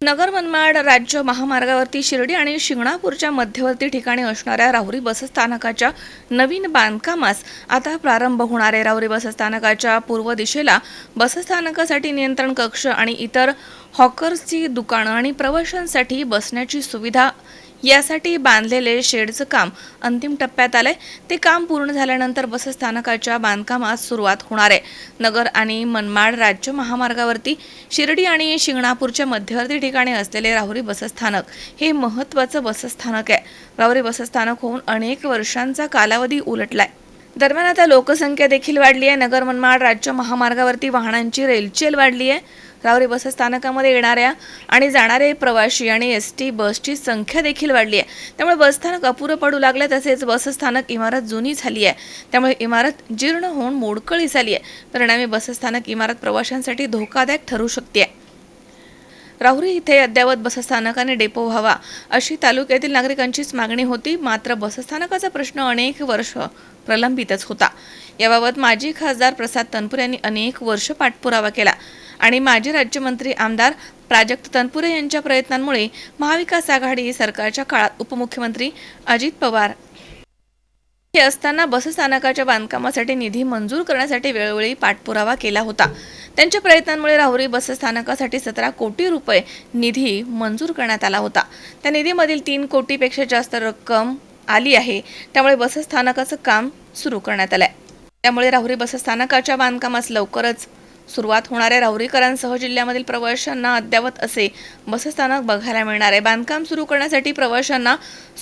नगर मनमाड राज्य महामार्गावरती शिर्डी आणि शिंगणापूरच्या मध्यवर्ती ठिकाणी असणाऱ्या राहुरी बसस्थानकाच्या नवीन बांधकामास आता प्रारंभ होणारे राहुरी बसस्थानकाच्या पूर्व दिशेला बसस्थानकासाठी नियंत्रण कक्ष आणि इतर हॉकर्सची दुकानं आणि प्रवाशांसाठी बसण्याची सुविधा यासाठी बांधलेले शेडचं काम अंतिम टप्प्यात आलंय. ते काम पूर्ण झाल्यानंतर बसस्थानकाच्या बांधकामास सुरुवात होणार आहे. नगर आणि मनमाड राज्य महामार्गावरती शिर्डी आणि शिंगणापूरच्या मध्यवर्ती ठिकाणी असलेले राहुरी बसस्थानक हे महत्त्वाचं बसस्थानक आहे. राहुरी बसस्थानक होऊन अनेक वर्षांचा कालावधी उलटलाय. दरम्यान आता लोकसंख्या देखील वाढली आहे. नगर मनमाड राज्य महामार्गावरती वाहनांची रेलचेल वाढली आहे. रावरी बसस्थानकामध्ये येणाऱ्या आणि जाणारे प्रवासी आणि एस टी बसची संख्या देखील वाढली आहे. त्यामुळे बसस्थानक अपुरं पडू लागलं तसेच बसस्थानक इमारत जुनी झाली आहे. त्यामुळे इमारत जीर्ण होऊन मोडकळी झाली आहे. परिणामी बसस्थानक इमारत प्रवाशांसाठी धोकादायक ठरू शकते. राहुरी इथे अद्ययावत बसस्थानकाने डेपो व्हावा अशी तालुक्यातील नागरिकांचीच मागणी होती. मात्र बसस्थानकाचा प्रश्न अनेक वर्ष प्रलंबितच होता. याबाबत माजी खासदार प्रसाद तनपूर यांनी अनेक वर्ष पाठपुरावा केला. आणि माजी राज्यमंत्री आमदार प्राजक्त तनपुरे यांच्या प्रयत्नांमुळे महाविकास आघाडी सरकारच्या काळात उपमुख्यमंत्री अजित पवार हे असताना बसस्थानकाच्या बांधकामासाठी निधी मंजूर करण्यासाठी वेळोवेळी पाठपुरावा केला होता. त्यांच्या प्रयत्नांमुळे राहुरी बसस्थानकासाठी सतरा कोटी रुपये निधी मंजूर करण्यात आला होता. त्या निधीमधील तीन कोटीपेक्षा जास्त रक्कम आली आहे. त्यामुळे बसस्थानकाचं काम सुरू करण्यात आलंय. त्यामुळे राहुरी बसस्थानकाच्या बांधकामास लवकरच सुरुवात होणाऱ्या राहुरीकरांसह जिल्ह्यामधील प्रवाशांना अद्ययावत असे बसस्थानक बघायला मिळणार आहे. बांधकाम सुरू करण्यासाठी प्रवाशांना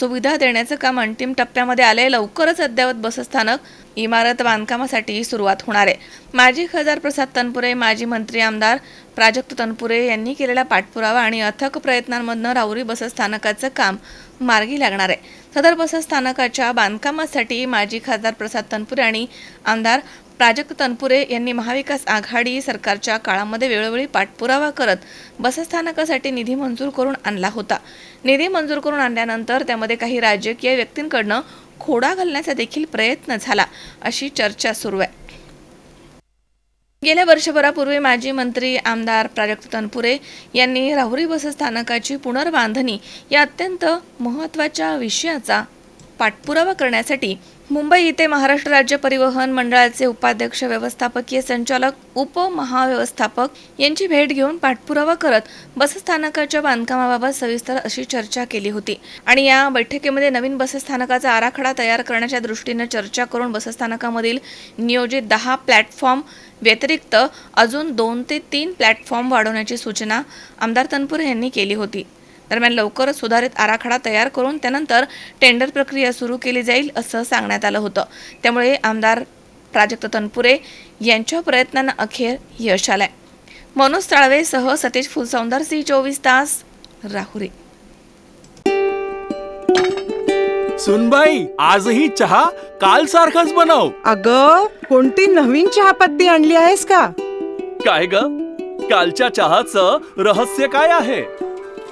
सुविधा देण्याचं काम अंतिम टप्प्यामध्ये आले लवकरच अद्ययावत बसस्थानक इमारत बांधकामासाठी सुरुवात होणार आहे. माजी खासदार प्रसाद तनपुरे माजी मंत्री आमदार प्राजक्त तनपुरे यांनी केलेला पाठपुरावा आणि अथक प्रयत्नांमधनं राहुरी बसस्थानकाचं काम मार्गी लागणार आहे. सदर बसस्थानकाच्या बांधकामासाठी माजी खासदार प्रसाद तनपुरे आणि आमदार प्राजक्त तनपुरे यांनी महाविकास आघाडी सरकारच्या काळामध्ये वेळोवेळी पाठपुरावा करत बसस्थानकासाठी निधी मंजूर करून आणला होता. निधी मंजूर करून आणल्यानंतर त्यामध्ये काही राजकीय व्यक्तींकडनं खोडा घालण्याचा देखील प्रयत्न झाला अशी चर्चा सुरू आहे. गेल्या वर्षभरापूर्वी माजी मंत्री आमदार प्राजक्त तनपुरे यांनी राहुरी बसस्थानकाची पुनर्बांधणी या अत्यंत महत्त्वाच्या विषयाचा पाठपुरावा करण्यासाठी मुंबई इथे महाराष्ट्र राज्य परिवहन मंडळाचे उपाध्यक्ष व्यवस्थापकीय संचालक उपमहाव्यवस्थापक यांची भेट घेऊन पाठपुरावा करत बसस्थानकाच्या बांधकामाबाबत सविस्तर अशी चर्चा केली होती. आणि या बैठकीमध्ये नवीन बसस्थानकाचा आराखडा तयार करण्याच्या दृष्टीनं चर्चा करून बसस्थानकामधील नियोजित दहा प्लॅटफॉर्म व्यतिरिक्त अजून दोन ते तीन प्लॅटफॉर्म वाढवण्याची सूचना आमदार तनपुरे यांनी केली होती. दरम्यान लवकरच सुधारित आराखडा तयार करून त्यानंतर टेंडर प्रक्रिया सुरू केली जाईल असं सांगण्यात आलं होतं. त्यामुळे आमदार प्राजक्त तनपुरे यांच्या प्रयत्नांना अखेर यश आलंय. मनोज ताळवेसह सतीश फुलसौंदर सी चोवीस तास राहुरी. सुनबाई आजही चहा काल सारखाच बनव. अग कोणती नवीन चहापत्ती आणली आहेस का? काय ग? कालच्या चहाचं रहस्य काय आहे?